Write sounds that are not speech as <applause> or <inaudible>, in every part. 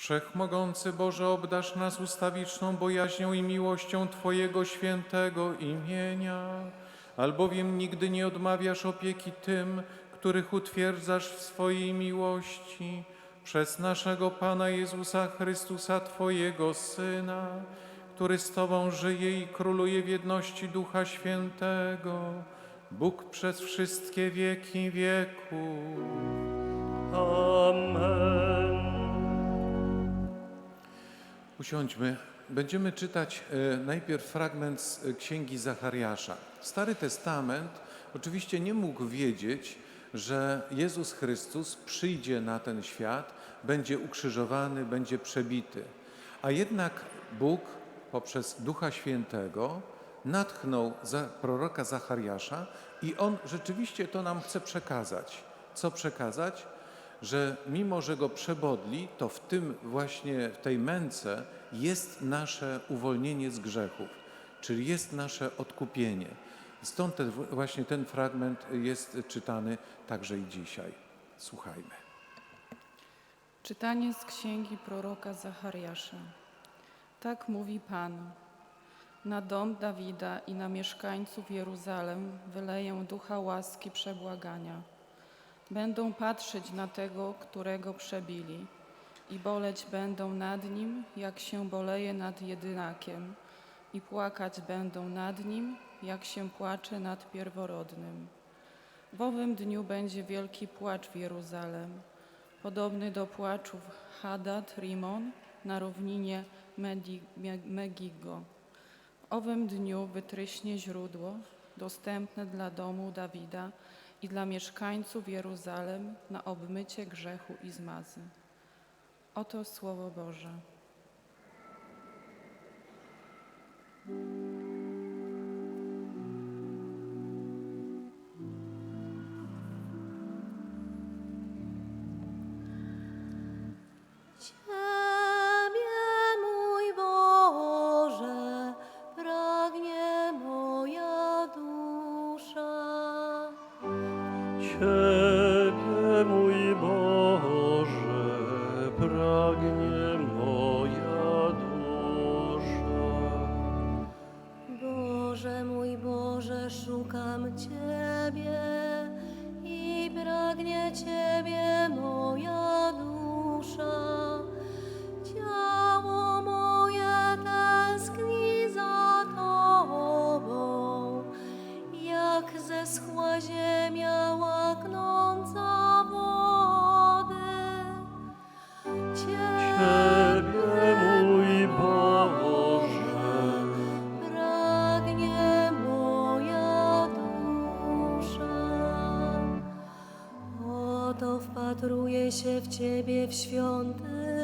Wszechmogący Boże, obdasz nas ustawiczną bojaźnią i miłością Twojego świętego imienia, albowiem nigdy nie odmawiasz opieki tym, których utwierdzasz w swojej miłości, przez naszego Pana Jezusa Chrystusa, Twojego Syna, który z Tobą żyje i króluje w jedności Ducha Świętego, Bóg przez wszystkie wieki wieków. Amen. Usiądźmy. Będziemy czytać e, najpierw fragment z e, Księgi Zachariasza. Stary Testament oczywiście nie mógł wiedzieć, że Jezus Chrystus przyjdzie na ten świat, będzie ukrzyżowany, będzie przebity. A jednak Bóg poprzez Ducha Świętego natchnął za proroka Zachariasza i on rzeczywiście to nam chce przekazać. Co przekazać? Że mimo, że go przebodli, to w tym właśnie, w tej męce jest nasze uwolnienie z grzechów, czyli jest nasze odkupienie. Stąd ten, właśnie ten fragment jest czytany także i dzisiaj. Słuchajmy. Czytanie z księgi proroka Zachariasza. Tak mówi Pan. Na dom Dawida i na mieszkańców Jeruzalem wyleję ducha łaski przebłagania. Będą patrzeć na tego, którego przebili i boleć będą nad nim, jak się boleje nad jedynakiem i płakać będą nad nim, jak się płacze nad pierworodnym. W owym dniu będzie wielki płacz w Jeruzalem, podobny do płaczów Hadad, Rimon na równinie Megigo. W owym dniu wytryśnie źródło dostępne dla domu Dawida i dla mieszkańców Jeruzalem na obmycie grzechu i zmazy. Oto Słowo Boże. Ciebie, mój Boże, pragnie moja dusza. Boże, mój Boże, szukam Ciebie i pragnie Ciebie Ciebie w świątyni,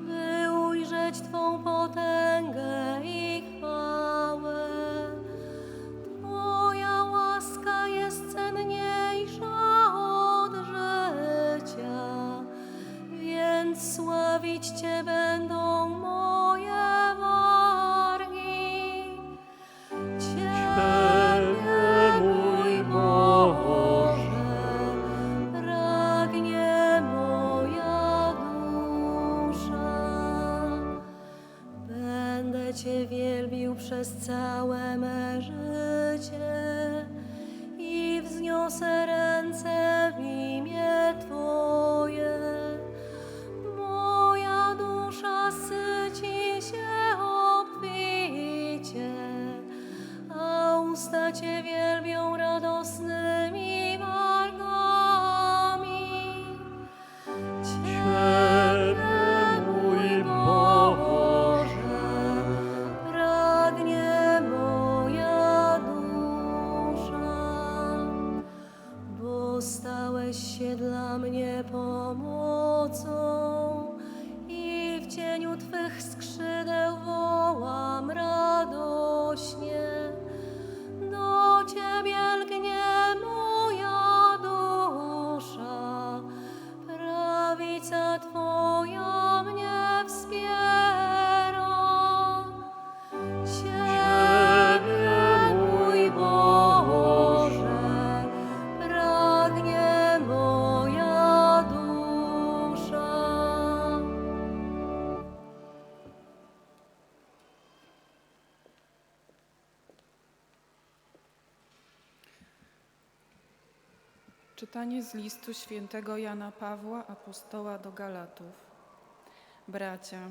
by ujrzeć Twą potęgę i chwałę. Twoja łaska jest cenniejsza od życia, więc sławić Cię Cię wielbił przez całe me Czytanie z listu świętego Jana Pawła, apostoła do Galatów. Bracia,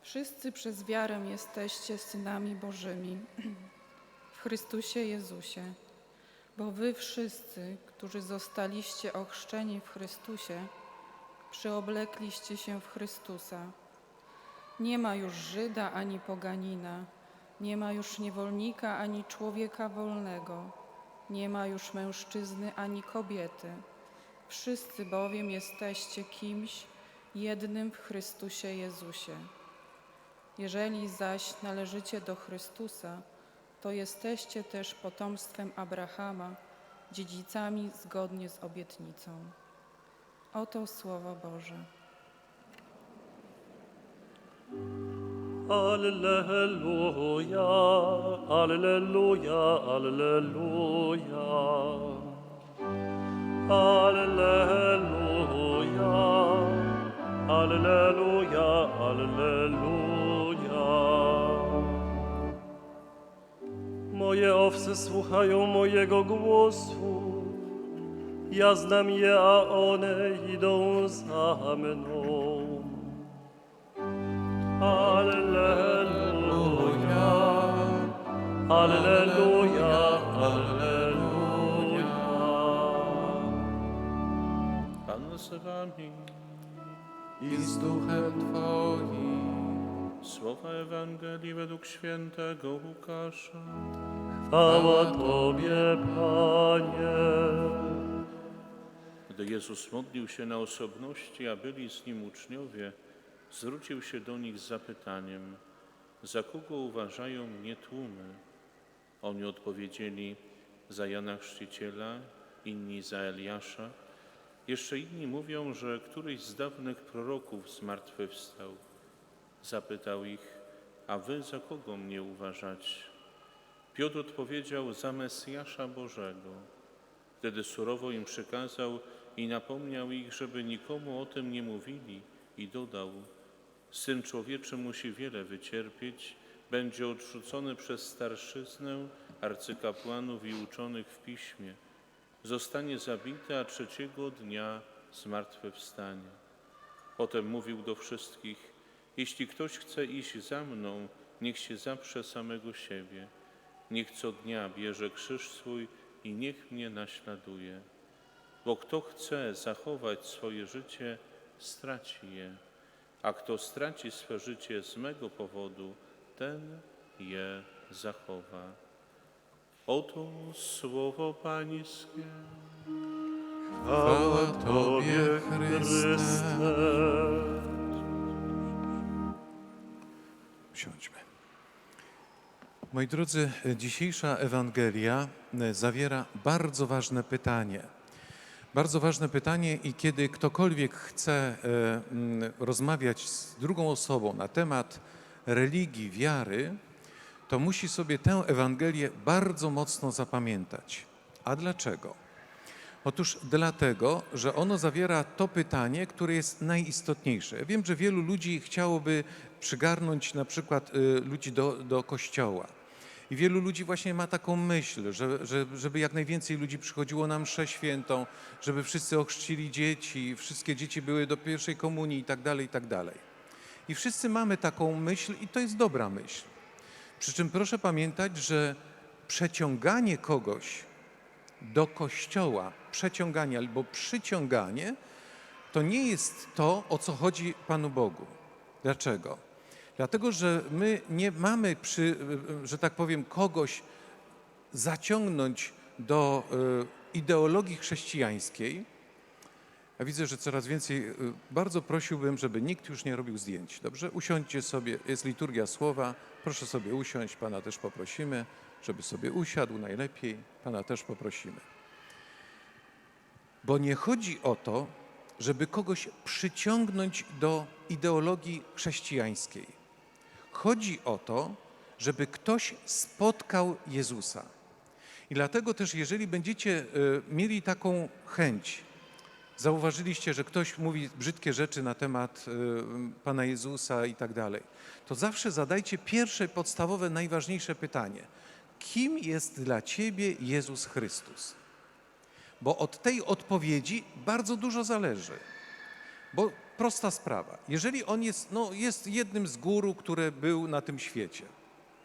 wszyscy przez wiarę jesteście synami Bożymi <clears throat> w Chrystusie Jezusie, bo wy wszyscy, którzy zostaliście ochrzczeni w Chrystusie, przyoblekliście się w Chrystusa. Nie ma już Żyda ani poganina, nie ma już niewolnika ani człowieka wolnego, nie ma już mężczyzny ani kobiety. Wszyscy bowiem jesteście kimś jednym w Chrystusie Jezusie. Jeżeli zaś należycie do Chrystusa, to jesteście też potomstwem Abrahama, dziedzicami zgodnie z obietnicą. Oto Słowo Boże. Alleluja, Alleluja, Alleluja. Alleluja, Alleluja, Alleluja. Moje owce słuchają mojego głosu. Ja znam je, a one idą za mną. Alleluja, Alleluja, Alleluja. Pan z wami. I z duchem Twoim. Słowa Ewangelii według świętego Łukasza. Chwała Tobie, Panie. Gdy Jezus modlił się na osobności, a byli z Nim uczniowie, zwrócił się do nich z zapytaniem, za kogo uważają mnie tłumy? Oni odpowiedzieli, za Jana Chrzciciela, inni za Eliasza. Jeszcze inni mówią, że któryś z dawnych proroków zmartwychwstał. Zapytał ich, a wy za kogo mnie uważacie? Piotr odpowiedział, za Mesjasza Bożego. Wtedy surowo im przykazał i napomniał ich, żeby nikomu o tym nie mówili i dodał, Syn Człowieczy musi wiele wycierpieć, będzie odrzucony przez starszyznę, arcykapłanów i uczonych w piśmie. Zostanie zabity, a trzeciego dnia zmartwychwstanie. Potem mówił do wszystkich, jeśli ktoś chce iść za mną, niech się zaprze samego siebie. Niech co dnia bierze krzyż swój i niech mnie naśladuje. Bo kto chce zachować swoje życie, straci je, a kto straci swe życie z mego powodu, ten je zachowa. Oto słowo Pańskie. Chwała Tobie, Chryste. Siądźmy. Moi drodzy, dzisiejsza Ewangelia zawiera bardzo ważne pytanie. Bardzo ważne pytanie i kiedy ktokolwiek chce e, mm, rozmawiać z drugą osobą na temat religii, wiary, to musi sobie tę Ewangelię bardzo mocno zapamiętać. A dlaczego? Otóż dlatego, że ono zawiera to pytanie, które jest najistotniejsze. Ja wiem, że wielu ludzi chciałoby przygarnąć na przykład y, ludzi do, do kościoła. I wielu ludzi właśnie ma taką myśl, że, że, żeby jak najwięcej ludzi przychodziło na mszę świętą, żeby wszyscy ochrzcili dzieci, wszystkie dzieci były do pierwszej komunii i tak dalej, i tak dalej. I wszyscy mamy taką myśl i to jest dobra myśl. Przy czym proszę pamiętać, że przeciąganie kogoś do kościoła, przeciąganie albo przyciąganie, to nie jest to, o co chodzi Panu Bogu. Dlaczego? Dlatego, że my nie mamy, przy, że tak powiem, kogoś zaciągnąć do y, ideologii chrześcijańskiej. Ja widzę, że coraz więcej, bardzo prosiłbym, żeby nikt już nie robił zdjęć. Dobrze? Usiądźcie sobie, jest liturgia słowa, proszę sobie usiąść, Pana też poprosimy, żeby sobie usiadł najlepiej, Pana też poprosimy. Bo nie chodzi o to, żeby kogoś przyciągnąć do ideologii chrześcijańskiej. Chodzi o to, żeby ktoś spotkał Jezusa. I dlatego też, jeżeli będziecie y, mieli taką chęć, zauważyliście, że ktoś mówi brzydkie rzeczy na temat y, Pana Jezusa i tak dalej, to zawsze zadajcie pierwsze, podstawowe, najważniejsze pytanie. Kim jest dla Ciebie Jezus Chrystus? bo od tej odpowiedzi bardzo dużo zależy. Bo prosta sprawa, jeżeli on jest, no, jest jednym z guru, który był na tym świecie,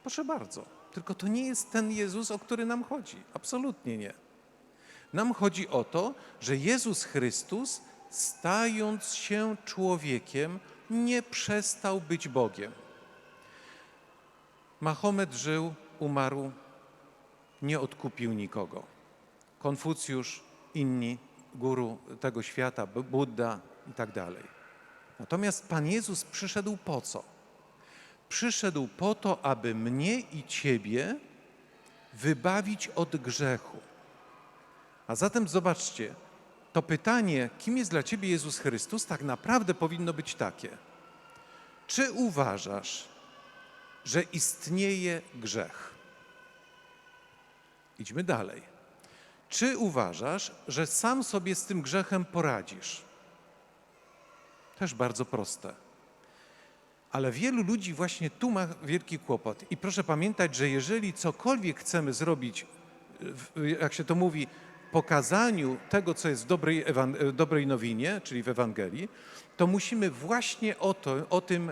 proszę bardzo, tylko to nie jest ten Jezus, o który nam chodzi. Absolutnie nie. Nam chodzi o to, że Jezus Chrystus, stając się człowiekiem, nie przestał być Bogiem. Mahomet żył, umarł, nie odkupił nikogo. Konfucjusz, inni, guru tego świata, Bu- Buddha i tak dalej. Natomiast Pan Jezus przyszedł po co? Przyszedł po to, aby mnie i Ciebie wybawić od grzechu. A zatem zobaczcie, to pytanie, kim jest dla Ciebie Jezus Chrystus, tak naprawdę powinno być takie. Czy uważasz, że istnieje grzech? Idźmy dalej. Czy uważasz, że sam sobie z tym grzechem poradzisz? Też bardzo proste. Ale wielu ludzi właśnie tu ma wielki kłopot. I proszę pamiętać, że jeżeli cokolwiek chcemy zrobić, w- jak się to mówi, pokazaniu tego, co jest w dobrej, ewan- dobrej nowinie, czyli w Ewangelii, to musimy właśnie o to, o, tym,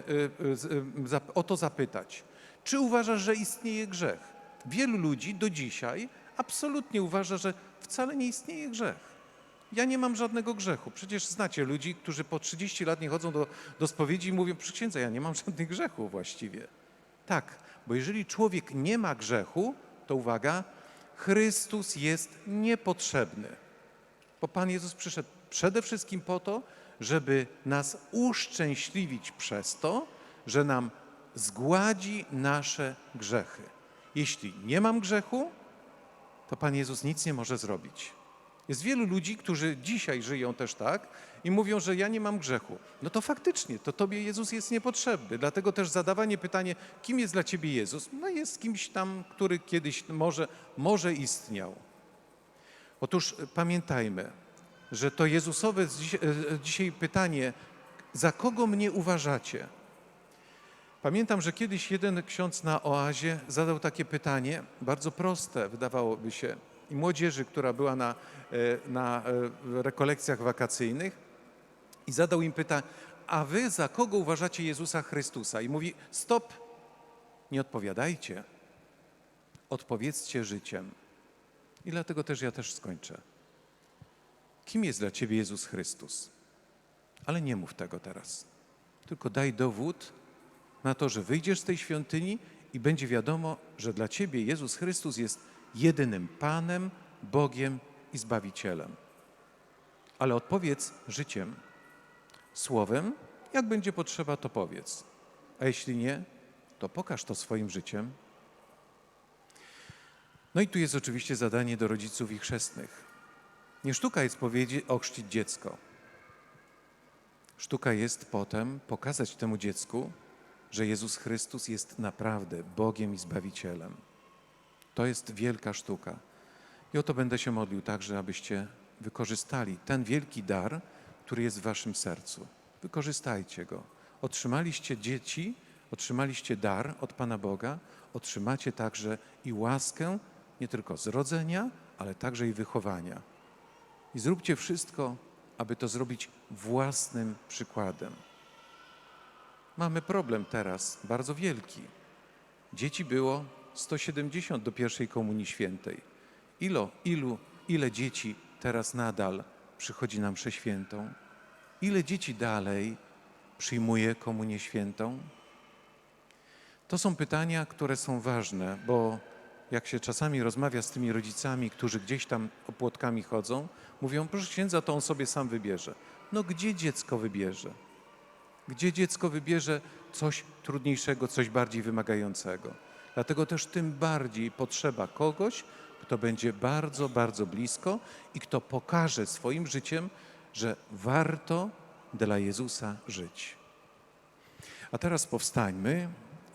zap- o to zapytać. Czy uważasz, że istnieje grzech? Wielu ludzi do dzisiaj absolutnie uważa, że wcale nie istnieje grzech. Ja nie mam żadnego grzechu. Przecież znacie ludzi, którzy po 30 lat nie chodzą do, do spowiedzi i mówią, przy księdza, ja nie mam <laughs> żadnych grzechów właściwie. Tak, bo jeżeli człowiek nie ma grzechu, to uwaga, Chrystus jest niepotrzebny. Bo Pan Jezus przyszedł przede wszystkim po to, żeby nas uszczęśliwić przez to, że nam zgładzi nasze grzechy. Jeśli nie mam grzechu, to Pan Jezus nic nie może zrobić. Jest wielu ludzi, którzy dzisiaj żyją też tak i mówią, że ja nie mam grzechu. No to faktycznie, to Tobie Jezus jest niepotrzebny. Dlatego też zadawanie pytanie, kim jest dla Ciebie Jezus? No jest kimś tam, który kiedyś może, może istniał. Otóż e, pamiętajmy, że to Jezusowe e, e, dzisiaj pytanie, za kogo mnie uważacie? Pamiętam, że kiedyś jeden ksiądz na oazie zadał takie pytanie, bardzo proste wydawałoby się, i młodzieży, która była na, e, na e, rekolekcjach wakacyjnych, i zadał im pytanie, a wy za kogo uważacie Jezusa Chrystusa? I mówi, stop, nie odpowiadajcie, odpowiedzcie życiem. I dlatego też ja też skończę. Kim jest dla ciebie Jezus Chrystus? Ale nie mów tego teraz, tylko daj dowód, na to, że wyjdziesz z tej świątyni i będzie wiadomo, że dla ciebie Jezus Chrystus jest jedynym Panem, Bogiem i Zbawicielem. Ale odpowiedz życiem, słowem, jak będzie potrzeba, to powiedz. A jeśli nie, to pokaż to swoim życiem. No i tu jest oczywiście zadanie do rodziców i chrzestnych. Nie sztuka jest powiedzieć ochrzcić dziecko. Sztuka jest potem pokazać temu dziecku, że Jezus Chrystus jest naprawdę Bogiem i Zbawicielem. To jest wielka sztuka. I o to będę się modlił także, abyście wykorzystali ten wielki dar, który jest w waszym sercu. Wykorzystajcie go. Otrzymaliście dzieci, otrzymaliście dar od Pana Boga, otrzymacie także i łaskę nie tylko zrodzenia, ale także i wychowania. I zróbcie wszystko, aby to zrobić własnym przykładem. Mamy problem teraz bardzo wielki. Dzieci było 170 do pierwszej komunii świętej. Ilo, ilu, ile dzieci teraz nadal przychodzi na mszę świętą? Ile dzieci dalej przyjmuje komunię świętą? To są pytania, które są ważne, bo jak się czasami rozmawia z tymi rodzicami, którzy gdzieś tam opłotkami chodzą, mówią, proszę księdza, to on sobie sam wybierze. No gdzie dziecko wybierze? Gdzie dziecko wybierze coś trudniejszego, coś bardziej wymagającego? Dlatego też tym bardziej potrzeba kogoś, kto będzie bardzo, bardzo blisko i kto pokaże swoim życiem, że warto dla Jezusa żyć. A teraz powstańmy,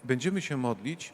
będziemy się modlić